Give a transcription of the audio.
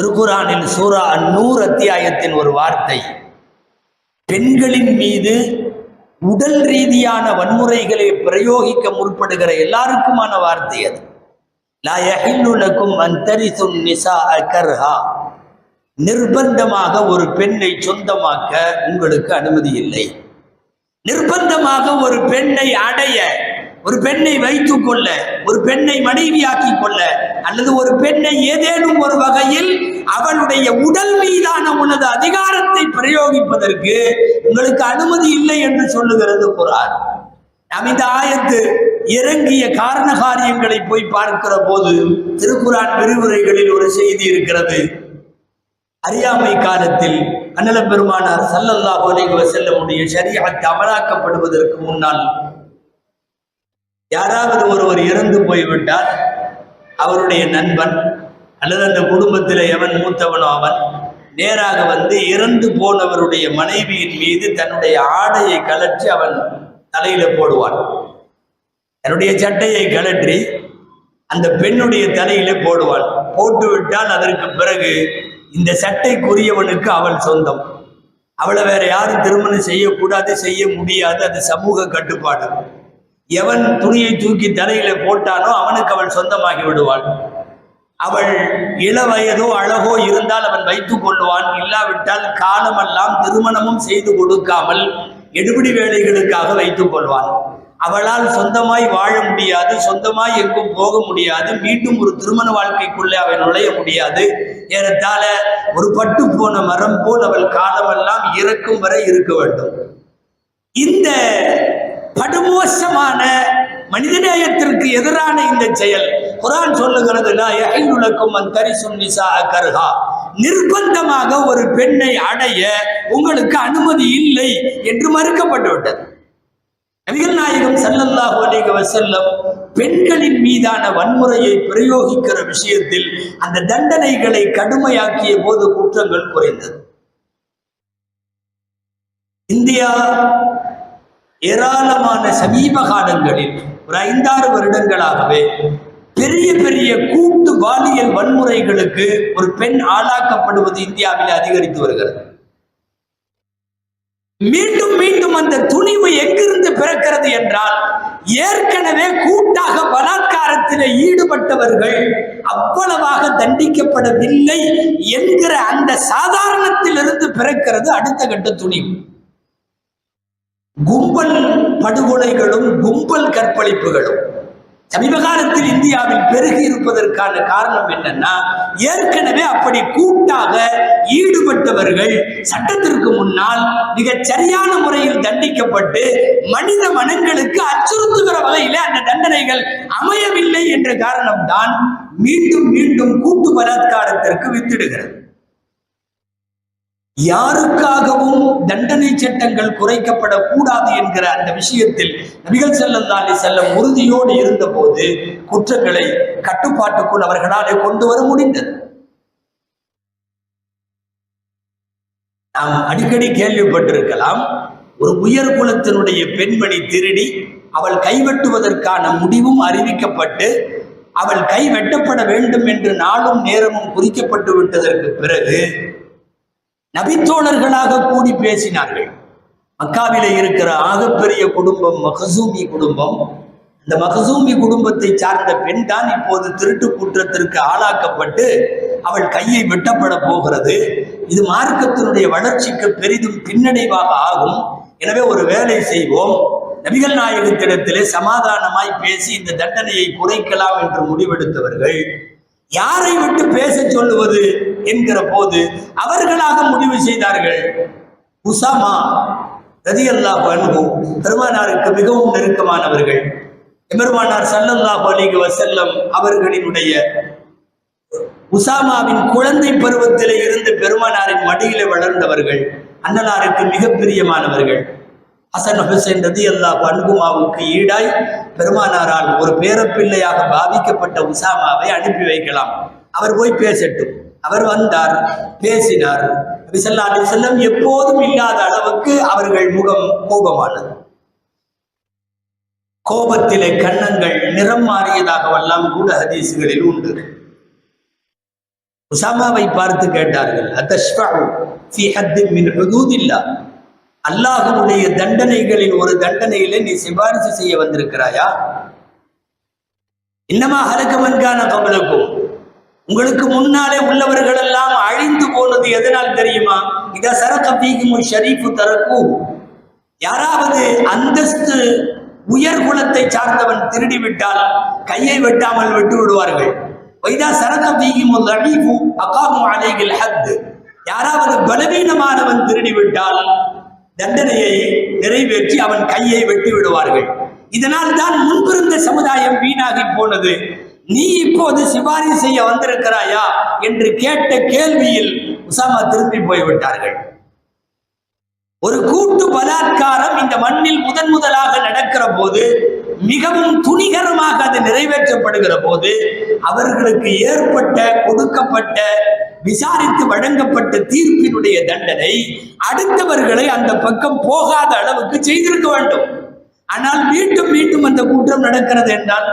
திருக்குறானில் சூரா அந்நூறு அத்தியாயத்தின் ஒரு வார்த்தை. பெண்களின் மீது உடல் ரீதியான வன்முறைகளை பிரயோகிக்க முற்படுகிற எல்லாருக்குமான வார்த்தை அது. லா அந்தரிசும் நிசா கர்ஹா. நிர்பந்தமாக ஒரு பெண்ணை சொந்தமாக்க உங்களுக்கு அனுமதி இல்லை. நிர்பந்தமாக ஒரு பெண்ணை அடைய ஒரு பெண்ணை வைத்துக் கொள்ள ஒரு பெண்ணை மனைவியாக்கி கொள்ள அல்லது ஒரு பெண்ணை ஏதேனும் ஒரு வகையில் அவளுடைய உடல் மீதான உனது அதிகாரத்தை பிரயோகிப்பதற்கு உங்களுக்கு அனுமதி இல்லை என்று சொல்லுகிறது குரான் நாம் இந்த ஆயத்து இறங்கிய காரண காரியங்களை போய் பார்க்கிற போது திருக்குறான் விரிவுரைகளில் ஒரு செய்தி இருக்கிறது. அறியாமை காலத்தில் அண்ணல பெருமானார் சல்லல்லாஹு அலைஹி வஸல்லமுடைய ஷரீஅத் அமலாக்கப்படுவதற்கு முன்னால் யாராவது ஒருவர் இறந்து போய்விட்டால் அவருடைய நண்பன் அல்லது அந்த குடும்பத்தில் எவன் மூத்தவனோ அவன் நேராக வந்து இறந்து போனவருடைய மனைவியின் மீது தன்னுடைய ஆடையை கலற்றி அவன் தலையில போடுவான். தன்னுடைய சட்டையை கலற்றி அந்த பெண்ணுடைய தலையில போடுவான். போட்டு விட்டால் அதற்கு பிறகு இந்த சட்டைக்குரியவனுக்கு அவள் சொந்தம். அவளை வேற யாரும் திருமணம் செய்யக்கூடாது செய்ய முடியாது. அது சமூக கட்டுப்பாடு. எவன் துணியை தூக்கி தலையில போட்டானோ அவனுக்கு அவள் சொந்தமாகி விடுவாள். அவள் இளவயதோ அழகோ இருந்தால் அவன் வைத்துக் கொள்வான். இல்லாவிட்டால் காலமெல்லாம் திருமணமும் செய்து கொடுக்காமல் எடுபிடி வேலைகளுக்காக வைத்துக் கொள்வான். அவளால் சொந்தமாய் வாழ முடியாது சொந்தமாய் எங்கும் போக முடியாது மீண்டும் ஒரு திருமண வாழ்க்கைக்குள்ளே அவள் நுழைய முடியாது. ஏறத்தால ஒரு பட்டு போன மரம் போல் அவள் காலமெல்லாம் இறக்கும் வரை இருக்க வேண்டும். இந்த படுமோசமான மனிதநேயத்திற்கு எதிரான இந்த செயல். குரான் சொல்லுகிறது லா யஹில்லுலக்கும் அன் தரிசுன் நிர்பந்தமாக ஒரு பெண்ணை அடைய உங்களுக்கு அனுமதி இல்லை என்று மறுக்கப்பட்டு விட்டது நபிகள் நாயகம் ஸல்லல்லாஹு அலைஹி வசல்லம் பெண்களின் மீதான வன்முறையை பிரயோகிக்கிற விஷயத்தில் அந்த தண்டனைகளை கடுமையாக்கிய போது குற்றங்கள் குறைந்தது. இந்தியா ஏராளமான சமீப காலங்களில் ஒரு ஐந்தாறு வருடங்களாகவே பெரிய பெரிய கூட்டு பாலியல் வன்முறைகளுக்கு ஒரு பெண் ஆளாக்கப்படுவது இந்தியாவில் அதிகரித்து வருகிறது. மீண்டும் மீண்டும் அந்த துணிவு எங்கிருந்து பிறக்கிறது என்றால் ஏற்கனவே கூட்டாக பலாத்காரத்தில் ஈடுபட்டவர்கள் அவ்வளவாக தண்டிக்கப்படவில்லை என்கிற அந்த சாதாரணத்திலிருந்து பிறக்கிறது அடுத்த கட்ட துணிவு. கும்பல் படுகொலைகளும் கும்பல் கற்பழிப்புகளும். சமீப காலத்தில் இந்தியாவில் பெருகி இருப்பதற்கான காரணம் என்னன்னா ஏற்கனவே அப்படி கூட்டாக ஈடுபட்டவர்கள் சட்டத்திற்கு முன்னால் மிக சரியான முறையில் தண்டிக்கப்பட்டு மனித மனங்களுக்கு அச்சுறுத்துகிற வகையில அந்த தண்டனைகள் அமையவில்லை என்ற காரணம்தான் மீண்டும் மீண்டும் கூட்டு பலாத்காரத்திற்கு வித்திடுகிறது. யாருக்காகவும் தண்டனை சட்டங்கள் குறைக்கப்படக்கூடாது என்கிற அந்த விஷயத்தில் நபிகள் செல்லந்தாலே செல்லம் உறுதியோடு இருந்தபோது குற்றங்களை கட்டுப்பாட்டுக்குள் அவர்களாலே கொண்டு வர முடிந்தது. நாம் அடிக்கடி கேள்விப்பட்டிருக்கலாம் ஒரு உயர் குலத்தினுடைய பெண்மணி திருடி அவள் கைவெட்டுவதற்கான முடிவும் அறிவிக்கப்பட்டு அவள் கை வெட்டப்பட வேண்டும் என்று நாளும் நேரமும் குறிக்கப்பட்டு விட்டதற்கு பிறகு நபித்தோழர்களாக கூடி பேசினார்கள். மக்காவிலே இருக்கிற ஆகப்பெரிய குடும்பம் மகசூமி குடும்பம். இந்த மகசூமி குடும்பத்தை சார்ந்த பெண் தான் இப்போது திருட்டு குற்றத்திற்கு ஆளாக்கப்பட்டு அவள் கையை வெட்டப்பட போகிறது. இது மார்க்கத்தினுடைய வளர்ச்சிக்கு பெரிதும் பின்னடைவாக ஆகும். எனவே ஒரு வேலை செய்வோம். நபிகள் நாயகத்திடத்திலே சமாதானமாய் பேசி இந்த தண்டனையை குறைக்கலாம் என்று முடிவெடுத்தவர்கள். யாரை விட்டு பேச சொல்லுவது? என்கிற போது அவர்களாக முடிவு செய்தார்கள். உசாமா ரதி அல்லாஹ் அன்பு பெருமானாருக்கு மிகவும் நெருக்கமானவர்கள். எம்பெருமானார் சல்லல்லாஹு அலிக வசல்லம் அவர்களினுடைய உசாமாவின் குழந்தை பருவத்திலே இருந்து பெருமானாரின் மடியிலே வளர்ந்தவர்கள். அண்ணனாருக்கு மிக பிரியமானவர்கள். ஹசன் ஹுசைன் ரதி அல்லா அன்புமாவுக்கு ஈடாய் பெருமானாரால் ஒரு பேரப்பிள்ளையாக பாவிக்கப்பட்ட உசாமாவை அனுப்பி வைக்கலாம். அவர் போய் பேசட்டும். அவர் வந்தார் பேசினார். விசல்லா செல்லம் எப்போதும் இல்லாத அளவுக்கு அவர்கள் முகம் கோபமானது. கோபத்திலே கன்னங்கள் நிறம் மாறியதாகவெல்லாம் கூட ஹதீசுகளில் உண்டு. உசாமாவை பார்த்து கேட்டார்கள் அல்லாஹனுடைய ஃபீ தண்டனைகளில் ஒரு தண்டனையில நீ சிபாரிசு செய்ய வந்திருக்கிறாயா? இன்னமா ஹலக்கமன்கான மன்கான உங்களுக்கு முன்னாலே உள்ளவர்கள் எல்லாம் அழிந்து போனது எதனால் தெரியுமா? இத சரக்க பீகும் ஷரீஃபு தரப்பு யாராவது அந்தஸ்து உயர் குலத்தை சார்ந்தவன் திருடி விட்டால் கையை வெட்டாமல் விட்டு விடுவார்கள். வைதா சரக்க பீகும் லடீஃபு அகாமு அலைகில் ஹத். யாராவது பலவீனமானவன் திருடி விட்டால் தண்டனையை நிறைவேற்றி அவன் கையை வெட்டி விடுவார்கள். இதனால் தான் முன்பிருந்த சமுதாயம் வீணாகி போனது. நீ இப்போது சிபாரிசு செய்ய வந்திருக்கிறாயா என்று கேட்ட கேள்வியில் உசாமா திரும்பி போய்விட்டார்கள். ஒரு கூட்டு பலாத்காரம் இந்த மண்ணில் முதன் முதலாக நடக்கிற போது மிகவும் துணிகரமாக அது நிறைவேற்றப்படுகிற போது அவர்களுக்கு ஏற்பட்ட கொடுக்கப்பட்ட விசாரித்து வழங்கப்பட்ட தீர்ப்பினுடைய தண்டனை அடுத்தவர்களை அந்த பக்கம் போகாத அளவுக்கு செய்திருக்க வேண்டும். ஆனால் மீண்டும் மீண்டும் அந்த குற்றம் நடக்கிறது என்றால்